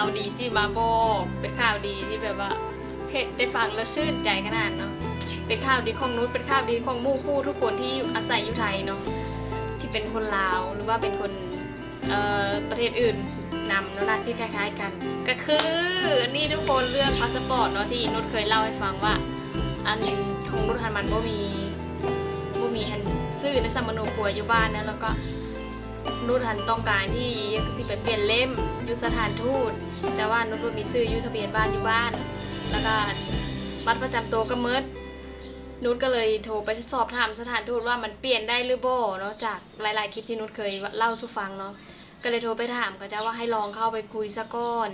ข่าวดีที่มาบกเป็นข่าวดีที่แบบว่าเห็นได้ฟังแล้วชื่นใจขนาดเนาะเป็นข่าวดีของนุชเป็นข่าวดีของมู่คู่ทุกคนที่อาศัยอยู่ไทยเนาะที่เป็นคนลาวหรือว่าเป็นคนเอ่อประเทศอื่นนำเนาะน้าที่คล้าย ๆ กัน ก็คือนี่ทุกคนเรื่องพาสปอร์ตเนาะที่นุชเคยเล่าให้ฟังว่า อันของนุชทันมันบ่มีบ่มีอันซื้อในสมโนครัวอยู่บ้านนะแล้วก็นุชทันต้องการที่สิไปเปลี่ยนเล่มอยู่สถานทูต แต่ว่านุชบ่มีซื้อยู่ทะเบียนบ้านอยู่บ้าน แล้วก็บัตรประจำตัวก็มิดนุชก็เลยโทรไปสอบถามสถานทูตว่ามันเปลี่ยนได้หรือบ่เนาะจากหลาย ๆ คลิปที่นุชเคยเล่าสู่ฟังเนาะก็เลยโทรไปถามก็จะว่าให้ลองเข้าไปคุยซะก่อน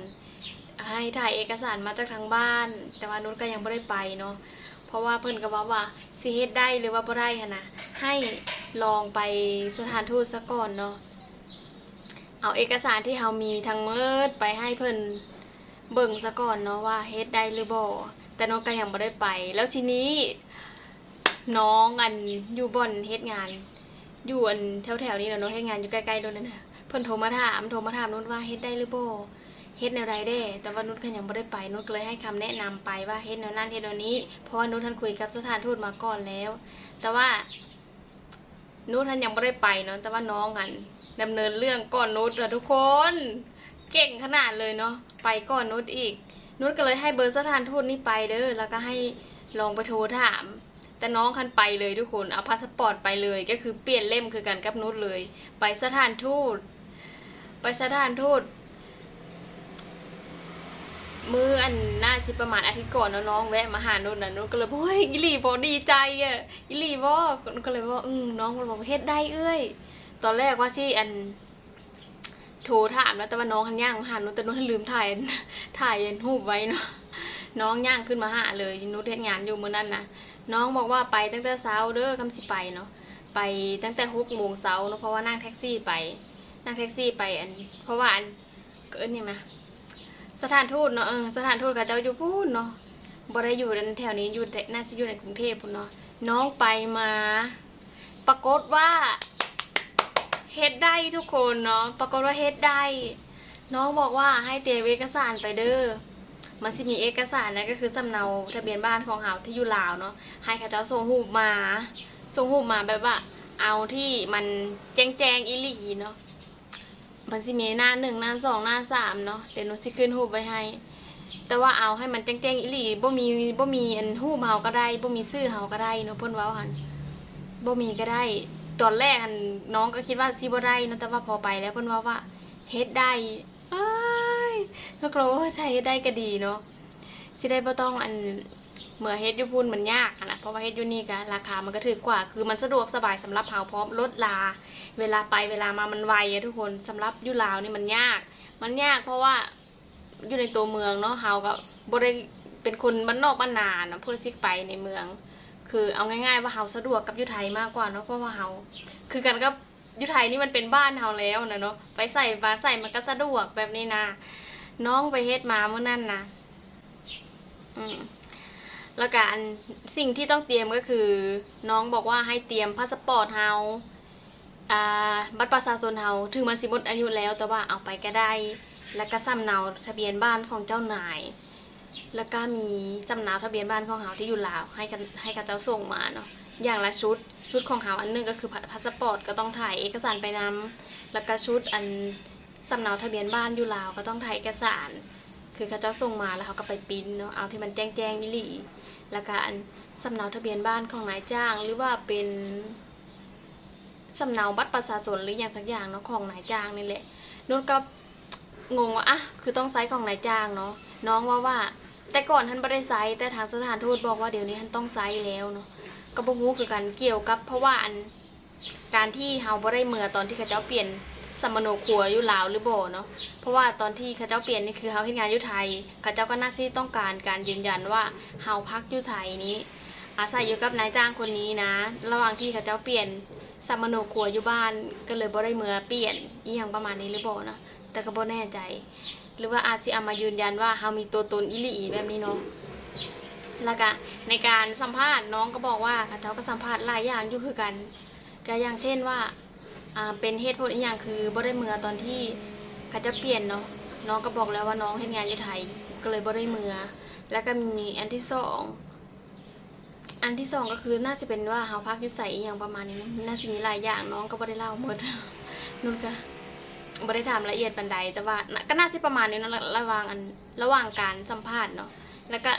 ให้ถ่ายเอกสารมาจากทางบ้าน แต่ว่านุชก็ยังไม่ได้ไปเนาะเพราะว่าเพิ่อนก็บอกว่าสิเฮ็ดได้หรือว่าบ่ได้หันนะให้ลองไปสถานทูตซะก่อนเนาะ เอาเอกสารที่เรามีทั้งหมืดไปให้เพิ่นเบิ่งซะก่อนเนาะว่าเฮ็ดได้หรือบ่แต่น้องก็ยังบ่ได้ไป แล้วทีนี้ น้องอันอยู่บ่อนเฮ็ดงาน อยู่อันแถวๆนี้เนาะน้องเฮ็ดงานอยู่ใกล้ๆโดนนั่นน่ะเพิ่นโทรมาถามโทรมาถามนุชว่าเฮ็ดได้หรือบ่เฮ็ดแนวใดเด้ แต่ว่านุชก็ยังบ่ได้ไปนุชก็เลยให้คำแนะนำไปว่าเฮ็ดแนวนั้นเฮ็ดแนวนี้เพราะว่านุชท่านคุยกับสถานทูตมาก่อนแล้ว แต่ว่า นุชท่านยังไม่ได้ไปเนาะแต่ว่าน้องกันดำเนินเรื่องก่อนนุชอะทุกคน เก่งขนาดเลยเนาะไปก่อนนุชอีก นุชก็เลยให้เบอร์สถานทูตนี่ไปเด้อแล้วก็ให้ลองไปโทรถาม แต่น้องคันไปเลยทุกคนเอาพาสปอร์ตไปเลยก็คือเปลี่ยนเล่มคือกันกับนุชเลย ไปสถานทูตไปสถานทูต มืออันน่าสิประมาณอาทิตย์ก่อนน้องแวะมาหานุชนะนุชก็เลยบอกเฮ้ยอิลีบอกดีใจอะอิลีบอกนุชก็เลยบอกอืมน้องบอกเฮ็ดได้เอ้ยตอนแรกว่าที่อันโทรถามแล้วแต่ว่าน้องหันย่างมาหานุชแต่นุชลืมถ่ายถ่ายรูปไว้เนาะน้องย่างขึ้นมาหาเลยนุชเฮ็ดงานอยู่มื้อนั้นนะน้องบอกว่าไปตั้งแต่เช้าเด้อคำสิไปเนาะไปตั้งแต่หกโมงเช้าเนาะเพราะว่านั่งแท็กซี่ไป นั่งแท็กซี่ไปอัน เพราะว่าอันเกิดนี่มา สถานทูตเนาะเออสถานทูตกับเจ้าอยู่พูนเนาะบ่ได้อยู่แถวนี้อยู่นน่าจะอยู่ในกรุงเทพพุ่นเนาะน้องไปมา ปรากฏว่าเฮ็ดได้ทุกคนเนาะปรากฏว่าเฮ็ดได้ น้องบอกว่าให้เตรียมเอกสารไปเด้อมันสิมีเอกสารนะก็คือสำเนาทะเบียนบ้านของเฮาที่อยู่ลาวเนาะให้เขาเจ้าส่งรูมาส่งรูมาแบบว่า เอาที่มันแจ้งแจงอีลีเนาะ มันสิมีหน้าหนึ่งหน้าสองหน้าสามเนาะเดี๋ยวหนูสิขึ้นรูปไว้ให้ แต่ว่าเอาให้มันแจ้งๆอีหลีบ่มีบ่มีอันรูปเฮาก็ได้บ่มีชื่อเฮาก็ได้เนาะเพิ่นว้าหั่นบ่มีก็ได้ ตอนแรกอันน้องก็คิดว่าสิบ่ได้เนอะแต่ว่าพอไปแล้วเพิ่นว่าว่าเฮ็ดได้เอ้ยแล้วก็ว่าถ้าเฮ็ดได้ก็ดีเนาะสิได้บ่ต้องอัน เมื่อเฮ็ดอยู่พุ่นมันยากนะเพราะว่าเฮ็ดอยู่นี่ก็ราคามันก็ถูกกว่า คือมันสะดวกสบายสำหรับเฮาพร้อมลดลา เวลาไปเวลามามันไวอะทุกคนสำหรับอยู่ลาวนี่มันยาก มันยากเพราะว่าอยู่ในตัวเมืองเนาะเฮาก็บ่ได้เป็นคนบ้านนอกบ้านนาเนาะเพื่อสิกไปในเมือง คือเอาง่าย ๆ ว่าเฮาสะดวกกับอยุไทยมากกว่าเนาะเพราะว่าเฮาคือกันกับอยุไทยนี่มันเป็นบ้านเฮาแล้วนะเนาะไปใส่มาใส่มันก็สะดวกแบบนี้นะน้องไปเฮ็ดมาเมื่อนั่นนะอืม แล้วก็อันสิ่งที่ต้องเตรียมก็คือ น้องบอกว่าให้เตรียมพาสปอร์ตเฮาอ่าบัตรประชาชนเฮาถึงมันสิหมดอายุแล้วแต่ว่าเอาไปก็ได้ แล้วก็สำเนาทะเบียนบ้านของเจ้านาย แล้วก็มีสำเนาทะเบียนบ้านของเฮาที่อยู่ลาวให้กันให้กับเจ้าส่งมาเนาะอย่างละชุดชุดของเฮาอันหนึงก็คือพาสปอร์ตก็ต้องถ่ายเอกสารไปนำแล้วก็ชุดอันสำเนาทะเบียนบ้านอยู่ลาวก็ต้องถ่ายเอกสาร คือเขาเจ้าส่งมาแล้วเขาก็ไปปิ้นเนาะเอาที่มันแจ้งแจ้งๆนิลี แล้วก็อันสำเนาทะเบียนบ้านของนายจ้าง หรือว่าเป็นสำเนาบัตรประชาชนหรืออย่างสักอย่างเนาะของนายจ้างนี่แหละนุ่นก็งงว่าอะคือต้องไซส์ของนายจ้างเนาะน้องว่าว่า แต่ก่อนท่านไม่ได้ไซส์แต่ทางสถานทูตบอกว่าเดี๋ยวนี้ท่านต้องไซส์แล้วเนาะก็บ่ฮู้คือกันเกี่ยวกับ เพราะว่าอันการที่เฮาบ่ได้เมื่อตอนที่เขาเจ้าเปลี่ยน สมโนครัวอยู่ลาวหรือบ่เนาะเพราะว่าตอนที่เขาเจ้าเปลี่ยนนี่คือเฮาเฮ็ดงานอยู่ไทยเขาเจ้าก็น่าที่ต้องการการยืนยันว่าเฮาพักอยู่ไทยนี้ อาศัยอยู่กับนายจ้างคนนี้นะ ระหว่างที่เขาเจ้าเปลี่ยนสมโนครัวอยู่บ้านก็เลยบ่ได้เมื่อเปลี่ยนอีหยังประมาณนี้หรือบ่เนาะแต่ก็บ่แน่ใจ หรือว่าอาจสิเอามายืนยันว่าเฮามีตัวตนอีหลีแบบนี้เนาะแล้วก็ในการสัมภาษณ์น้องก็บอกว่าเขาเจ้าก็สัมภาษณ์หลายอย่างอยู่คือกันก็อย่างเช่นว่า อ่าเป็นเหตุผลอีกอย่างคือบ่ได้เมือตอนที่เขาจะเปลี่ยนเนาะน้องก็บอกแล้วว่าน้องเฮ็ดงานอยู่ไทยก็เลยบ่ได้มือแล้วก็มีอันที่สองอันที่สองก็คือน่าจะเป็นว่าเฮาพักอยู่ใส่อหย่างประมาณนี้น่าจะมีหลายอย่างน้องก็บ่ได้เล่าหมดนุ่นก็บ่ได้ถามละเอียดปานใดแต่ว่าน่ะก็น่าจะประมาณนี้เนะระระหว่างอันระหว่างการสัมภาษณ์เนาะแล้วก็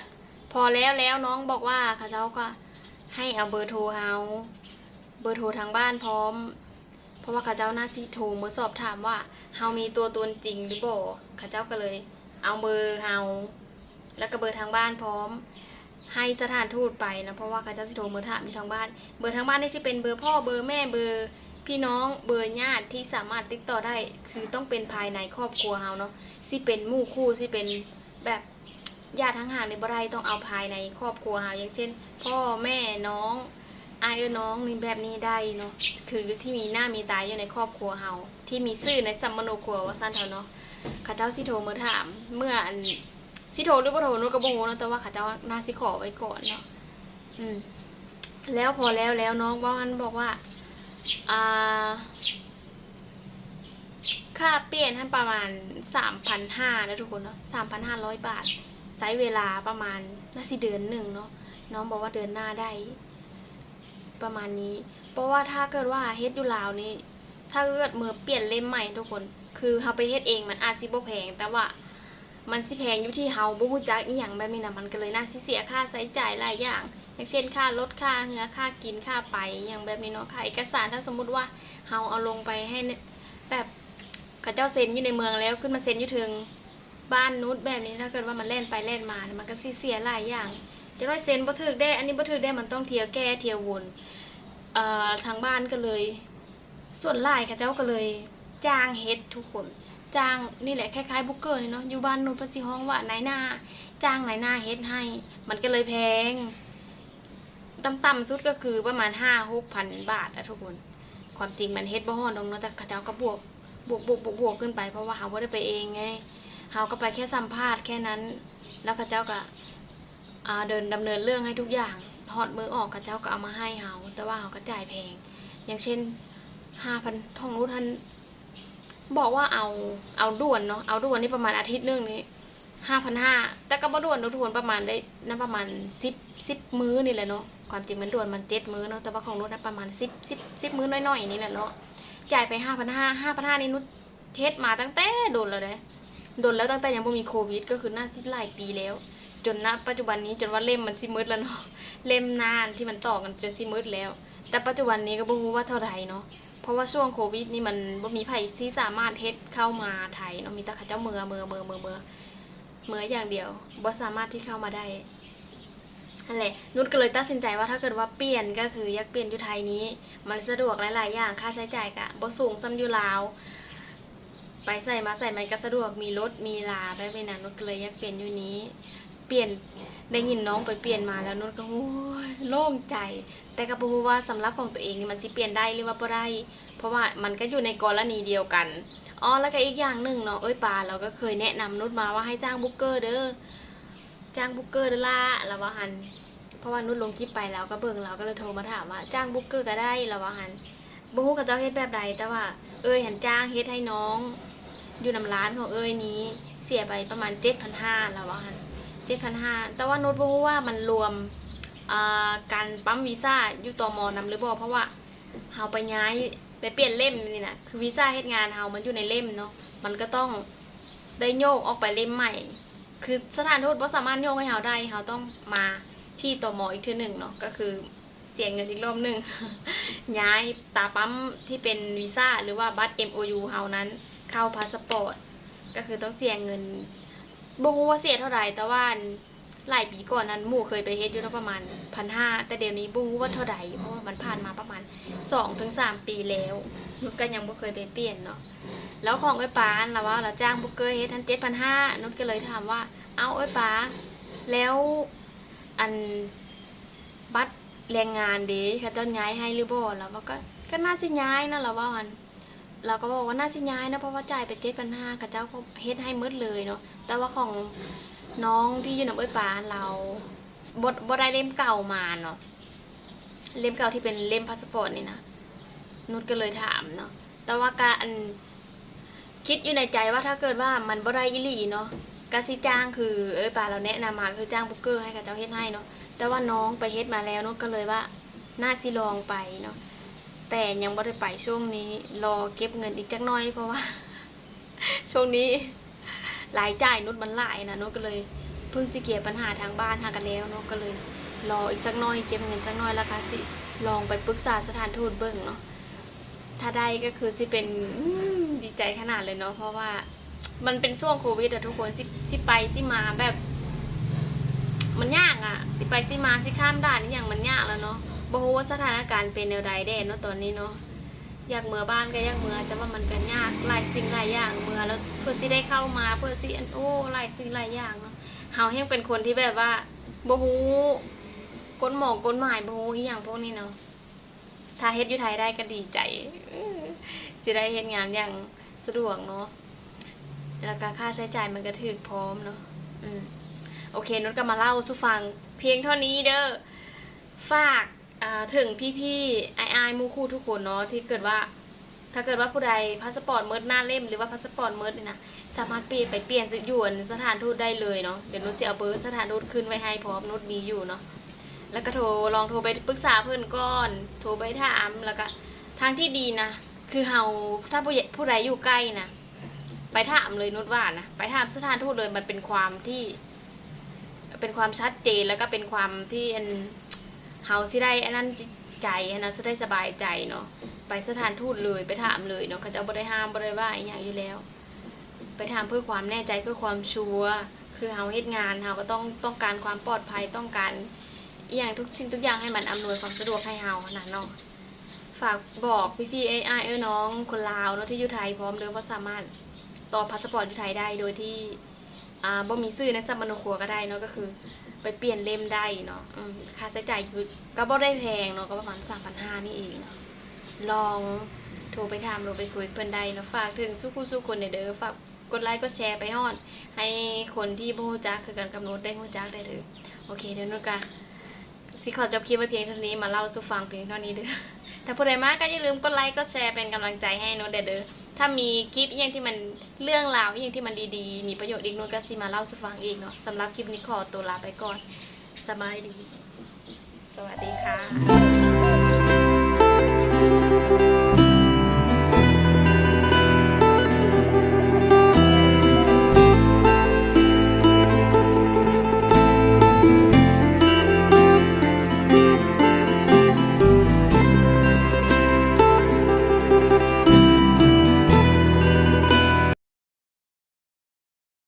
พอแล้วแล้วน้องบอกว่าเขาเจ้าก็ให้เอาเบอร์โทรเฮาเบอร์โทรทางบ้านพร้อม เพราะว่าเขาเจ้าหน้าที่โทรมาสอบถามว่าเฮามีตัวตนจริงหรือบ่เขาเจ้าก็เลย เอาเบอร์เฮาแล้วก็เบอร์ทางบ้านพร้อม ให้สถานทูตไปนะเพราะว่าเขาเจ้าสิโทรมาถามที่ทางบ้าน เบอร์ทางบ้านนี่สิเป็นเบอร์พ่อเบอร์แม่เบอร์พี่น้องเบอร์ญาติที่สามารถติดต่อได้คือต้องเป็นภายในครอบครัวเฮาเนาะสิเป็นหมู่คู่สิเป็นแบบญาติทั้งห่างในบ่ได้ต้องเอาภายในครอบครัวเฮาอย่างเช่น พ่อแม่น้อง อายน้องนี่แบบนี้ได้เนาะคือที่มีหน้ามีตาอยู่ในครอบครัวเฮาที่มีชื่อในสัมมโนครัวว่าซั่นเถอะเนาะเขาเจ้าสิโทรมาถาม เมื่ออันสิโทรหรือบ่โทรนุก็บ่ฮู้เนาะแต่ว่าเขาเจ้าน่าสิขอไว้ก่อนเนาะอืมแล้วพอแล้วแล้วน้องบ้านบอกว่าอ่าค่าเปลี่ยนท่านประมาณสามพันห้านะทุกคนเนาะสามพันห้าร้อยบาทใช้เวลาประมาณน่าสิเดือนหนึ่งเนาะน้องบอกว่าเดือนหน้าได้ ประมาณนี้ เพราะว่าถ้าเกิดว่าเฮ็ดอยู่ลาวนี่ถ้าเกิดมือเปลี่ยนเล่มใหม่ทุกคน คือเฮาไปเฮ็ดเองมันอาจสิบ่แพงแต่ว่ามันสิแพงอยู่ที่เฮาบ่ฮู้จักอีหยังแบบนี้นะมันก็เลยน่าสิเสียค่าใช้จ่ายหลายอย่าง อย่างเช่นค่ารถค่าเหือค่ากินค่าไปอย่างแบบนี้เนาะค่าเอกสารถ้าสมมุติว่าเฮาเอาลงไปให้แบบเขาเจ้าเซ็นอยู่ในเมืองแล้วขึ้นมาเซ็นอยู่ถึงบ้านนู้นแบบนี้ถ้าเกิดว่ามันเล่นไปเล่นมา มันก็สิเสียหลายอย่าง จะได้เซ็นบ่ถึกได้ อันนี้บ่ถึกได้มันต้องเทียวแก้เทียววนเอ่อทางบ้านก็เลย ส่วนหลายเขาเจ้าก็เลย จ้างเฮ็ดทุกคนจ้างนี่แหละคล้ายๆบุกเกอร์นี่เนาะอยู่บ้านนูนพิ่นสิฮ้องว่านายหน้า จ้างนายหน้าเฮ็ดให้ มันก็เลยแพงต่ำๆสุดก็คือประมาณห้าหกพันบาทอะทุกคน ความจริงมันเฮ็ดบ่ฮ้อดดอกเนาะแต่เขาเจ้าก็บวกบวกบวกบวกบวกขึ้นไปเพราะว่าเฮาบ่ได้ไปเองไงเฮาก็ไปแค่สัมภาษณ์แค่นั้น แล้วเขาเจ้าก็ เดินดำเนินเรื่องให้ทุกอย่างฮอดมือออกเขาเจ้าก็เอามาให้เฮาแต่ว่าเฮาก็จ่ายแพง อย่างเช่น5,000ท่องรู้ทันบอกว่าเอาเอาด่วนเนาะเอาด่วนนี่ประมาณอาทิตย์นึงนี่ห้าพันห้าแต่ก็บ่ด่วนทุกคนประมาณได้นั่นประมาณสิบสิบมื้อนี่แหละเนาะความจริงมันด่วนมันเจ็ดมื้อเนาะแต่ว่าของนุชนะประมาณสิบสิบสิบมื้อน้อยๆนี่แหละเนาะจ่ายไปห้าพันห้าห้าพันห้านี่นุชเทสมาตั้งแต่โดนแล้วเด้โดนแล้วตั้งแต่ยังบ่มีโควิด ก็คือน่าสิหลายปีแล้ว จนณปัจจุบันนี้จนว่าเล่มมันสิมืดแล้วเนาะเล่มนานที่มันต่อกันจนสิมืดแล้ว แต่ปัจจุบันนี้ก็บ่รู้ว่าเท่าไหร่เนาะเพราะว่าช่วงโควิดนี่มันบ่มีไผที่สามารถเฮ็ดเข้ามาไทยเนาะมีแต่เขาเจ้าเมือเมือเมือเมือเมือเมืออย่างเดียวบ่สามารถที่เข้ามาได้นั่นแหละนุชก็เลยตัดสินใจว่าถ้าเกิดว่าเปลี่ยนก็คืออยากเปลี่ยนอยู่ไทยนี้ มันสะดวกหลายๆอย่างค่าใช้จ่ายกะบ่สูงซ้ำอยู่ลาว ไปใส่มาใส่มันก็สะดวกมีรถมีลาแบบนี้นะนุชก็เลยอยากเปลี่ยนอยู่นี้ เปลี่ยนได้ยินน้องไปเปลี่ยนมาแล้วนุชก็โอ้ยโล่งใจ แต่ก็บ่รู้ว่าสำหรับของตัวเองนี่มันสิเปลี่ยนได้หรือว่าบ่ได้เพราะว่ามันก็อยู่ในกรณีเดียวกันอ๋อแล้วก็อีกอย่างหนึ่งเนาะเอ้ยปาเราก็เคยแนะนำนุชมาว่าให้จ้างบุ๊กเกอร์เด้อจ้างบุ๊กเกอร์เด้อล่ะแล้วว่าหันเพราะว่านุชลงคลิปไปแล้วก็เบิ่งเราก็เลยโทรมาถามว่าจ้างบุ๊กเกอร์ก็ได้แล้วว่าหันบ่ฮู้กับเจ้าเฮ็ดแบบใดแต่ว่า เอ้ยหันจ้างเฮ็ดให้น้อง อยู่นำร้านของเอ้ยนี้ เสียไปประมาณ7,500แล้วว่าหัน 7,500แต่ว่านุชบ่ฮู้ว่ามันรวมการปั๊มวีซ่าอยู่ตมอนำหรือบ่เพราะว่าเฮาไปย้ายไปเปลี่ยนเล่มนี่นะคือวีซ่าเฮ็ดงานเฮามันอยู่ในเล่มเนาะมันก็ต้องได้โยกออกไปเล่มใหม่ คือสถานทูตบ่สามารถโยกให้เฮาได้เฮาต้องมาที่ตอมอีกทีหนึ่งเนาะก็คือเสียเงินอีกรอบหนึ่งย้ายตาปั๊มที่เป็นวีซ่าหรือว่าบัตร MOU เฮานั้นเข้าพาสปอร์ตก็คือต้องเสียเงิน บ่ฮู้ว่าเสียเท่าไหร่แต่ว่าหลายปีก่อนนั้นหมู่เคยไปเฮ็ดอยู่เนาะประมาณ1,500แต่เดี๋ยวนี้บ่ฮู้ว่าเท่าไหร่เพราะว่ามันผ่านมาประมาณสองถึงสามปีแล้วนุชก็ยังบ่เคยไปเปลี่ยนเนาะแล้วของไอ้ปานเราว่าเราจ้างบุ๊กเกอร์เฮ็ดทันเจ็ดพันห้านุชก็เลยถามว่า เอาไอ้ปาแล้วอันบัตรแรงงานเด้เขาเจ้าย้ายให้หรือบ่เราว่าก็ก็น่าสิย้ายนะเราว่ามัน เราก็บอกว่าน่าสิย้ายนะเพราะว่าจ่ายไปเจ็ดพันห้าเขาเจ้าเฮ็ดให้มืดเลยเนาะแต่ว่าของน้องที่อยู่นำไอ้ปานเราบ่บ่ได้เล่มเก่ามาเนาะเล่มเก่าที่เป็นเล่มพาสปอร์ตนี่นะนุชก็เลยถามเนาะแต่ว่าการคิดอยู่ในใจว่าถ้าเกิดว่ามันบ่ได้อีหลีเนาะกสิจ้างคือเอ้ยป่าเราแนะนำมาคือจ้างบุ๊กเกอร์ให้กับเจ้าเฮ็ดให้เนาะแต่ว่าน้องไปเฮ็ดมาแล้วนาะก็เลยว่าน่าสิลองไปเนาะ แต่ยังบ่ได้ไปช่วงนี้ รอเก็บเงินอีกจักน่อยเพราะว่า ช่วงนี้รายจ่ายนุชมันหลายนะนุชก็เลยเพิ่งสิเกียปัญหาทางบ้านหากันแล้วเนาะก็เลย รออีกสักน่อยเก็บเงินสักน่อยแล้วก็สิลองไปปรึกษาสถานทูตเบิ่งเนาะถ้าได้ก็คือสิเป็นดีใจขนาดเลยเนาะเพราะว่ามันเป็นช่วงโควิดอะทุกคนสิสิไปสิมาแบบ มันยากอะสิไปสิมาสิข้ามด่านนี่อย่างมันยากแล้วเนาะ บ่ฮู้ว่าสถานการณ์เป็นแนวใดแด่เนาะตอนนี้เนาะอยากเมือบ้านก็อยากเมือแต่ว่ามันก็ยากหลายสิ่งหลายอย่างเมือแล้วเพื่อสิได้เข้ามาเพื่อสิอันโอ้หลายสิ่งหลายอย่างเนาะเฮายังเป็นคนที่แบบว่าบ่ฮู้กฎหมอกกฎหมายบ่ฮู้อีหยังพวกนี้เนาะถ้าเฮ็ดอยู่ไทยได้ก็ดีใจอื้อสิได้เฮ็ดงานอย่างสะดวกเนาะแล้วก็ค่าใช้จ่ายมันก็ถึกพร้อมเนาะอืมโอเคนุชก็มาเล่าสู่ฟังเพียงเท่านี้เด้อฝาก ถึงพี่ๆไอไอายๆมูคู่ทุกคนเนาะที่เกิดว่า ถ้าเกิดว่าผู้ใดพาสปอร์ตเมิดหน้าเล่มหรือว่าพาสปอร์ตเมิดนี่นะสามารถเปลี่ยนไปเปลี่ยนอยู่สถานทูตได้เลยเนาะเดี๋ยวนุชจะเอาเบอร์สถานทูตขึ้นไว้ให้พร้อมนุชมีอยู่เนาะแล้วก็โทรลองโทรไปปรึกษาเพื่อนก่อน โทรไปถามแล้วก็ทางที่ดีนะคือเฮาถ้าผู้ใหญ่ผู้ใดอยู่ใกล้นะไปถามเลยนุชว่านะไปถามสถานทูตเลยมันเป็นความที่ เป็นความชัดเจนแล้วก็เป็นความที่อัน เฮาสิได้อันนั้นใจอันนั้นสิได้สบายใจเนาะไปสถานทูตเลยไปถามเลยเนาะเขาจะบ่ได้ห้ามบ่ได้ว่าอหย่างอยู่แล้ว ไปถามเพื่อความแน่ใจเพื่อความชัวร์คือเฮาเฮ็ดงานเฮาก็ต้องต้องการความปลอดภัยต้องการอหย่างทุกสิ่งทุกอย่างให้มันอำนวยความสะดวกให้เฮานะเนาะฝากบอกพี่พี่ไอ้ไอ้เออน้องคนลาวเนาะที่อยู่ไทยพร้อมเลยว่าสามารถต่อพาสปอร์ตอยู่ไทยได้โดยที่อ่าบ่มีซื้อในสัมมโนครัวก็ได้เนาะก็คือ ไปเปลี่ยนเล่มได้เนาะค่าใช้จ่ายคือก็บ่ได้แพงเนาะก็ประมาณ3,500นี่เองเนาะลองโทรไปถามโทรไปคุยเพิ่อนได้เนาะฝากถึงสู้คู่สู้คนเด้อฝากกดไลค์กดแชร์ไปฮอด ให้คนที่บ่รู้จักคือกันกำหนดได้รู้จักได้เด้อโอเคเดี๋ยวนุชกะสิขอจบคลิปไว้เพียงเท่านี้มาเล่าสู่ฟังเพียงเท่านี้เด้อถ้าผู้ใดมากก็อย่าลืมกดไลค์กดแชร์เป็นกำลังใจให้โน้ตเด้อเด้อ ถ้ามีคลิปอย่างที่มันเรื่องราวอย่างที่มันดีๆ มีประโยชน์อีกนู้นก็สิมาเล่าสู่ฟังอีกเนาะสำหรับคลิปนี้ขอตัวลาไปก่อน สบายดี สวัสดีค่ะ